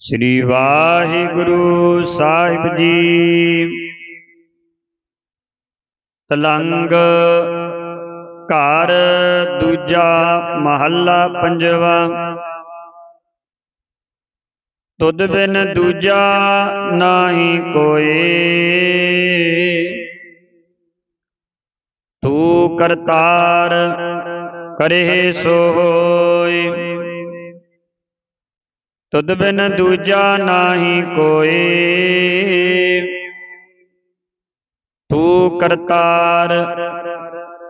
ਸ੍ਰੀ ਵਾਹਿਗੁਰੂ ਸਾਹਿਬ ਜੀ। ਤਲੰਗ ਘਰ ਦੂਜਾ ਮਹੱਲਾ ਪੰਜਵਾ। ਤੁਧ ਬਿਨ ਦੂਜਾ ਨਾਹੀ ਕੋਏ। ਤੂੰ ਕਰਤਾਰ ਕਰੇ ਸੋ ਹੋਏ ਤੁਧ ਬਿਨ ਦੂਜਾ ਨਾਹੀ ਕੋਏ। ਤੂੰ ਕਰਤਾਰ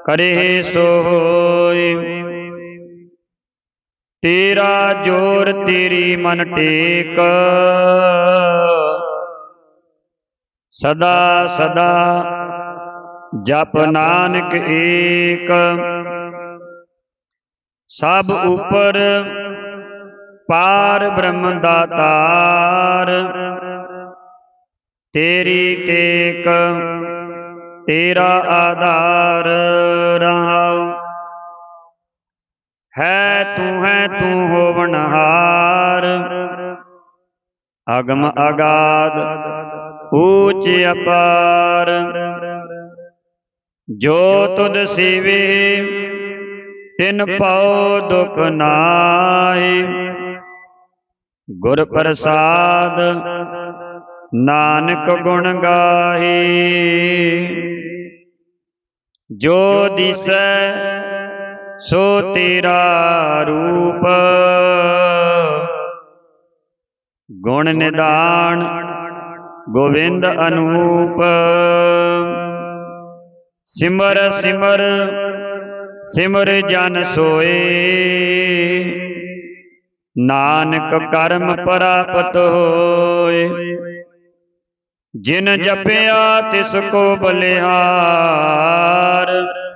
ਕਰੇ ਸੋ ਹੋਇ ਤੇਰਾ ਜੋਰ ਤੇਰੀ ਮਨ ਟੇਕ। ਸਦਾ ਸਦਾ ਜਪ ਨਾਨਕ ਏਕ। ਸਭ ਉਪਰ ਪਾਰ ਬ੍ਰਹਮ ਦਾਤਾਰ ਤੇਰੀ ਟੇਕ, ਤੇਰਾ ਆਧਾਰ ਰਹਾਉ। ਹੈ ਤੂੰ ਹੈ ਤੂੰ ਹੋਵਨਹਾਰ ਅਗਮ ਅਗਾਦ ਊਚ ਅਪਾਰ। ਜੋ ਤੁਧ ਸੇਵੇ, ਤਿਨ ਪਉ ਦੁਖ ਨਾਹੀ। ਗੁਰ ਪ੍ਰਸਾਦ, ਨਾਨਕ ਗੁਣ ਗਾਹੀ। ਜੋ ਦਿਸੈ, ਸੋ ਤੇਰਾ ਰੂਪ। ਗੁਣ ਨਿਦਾਨ ਗੋਵਿੰਦ ਅਨੂਪ। ਸਿਮਰ ਸਿਮਰ ਸਿਮਰ ਜਨ ਸੋਏ। ਨਾਨਕ ਕਰਮ ਪ੍ਰਾਪਤ ਹੋਏ। ਜਿਨ ਜਪਿਆ ਤਿਸ ਕੋ ਬਲਿਹਾਰ।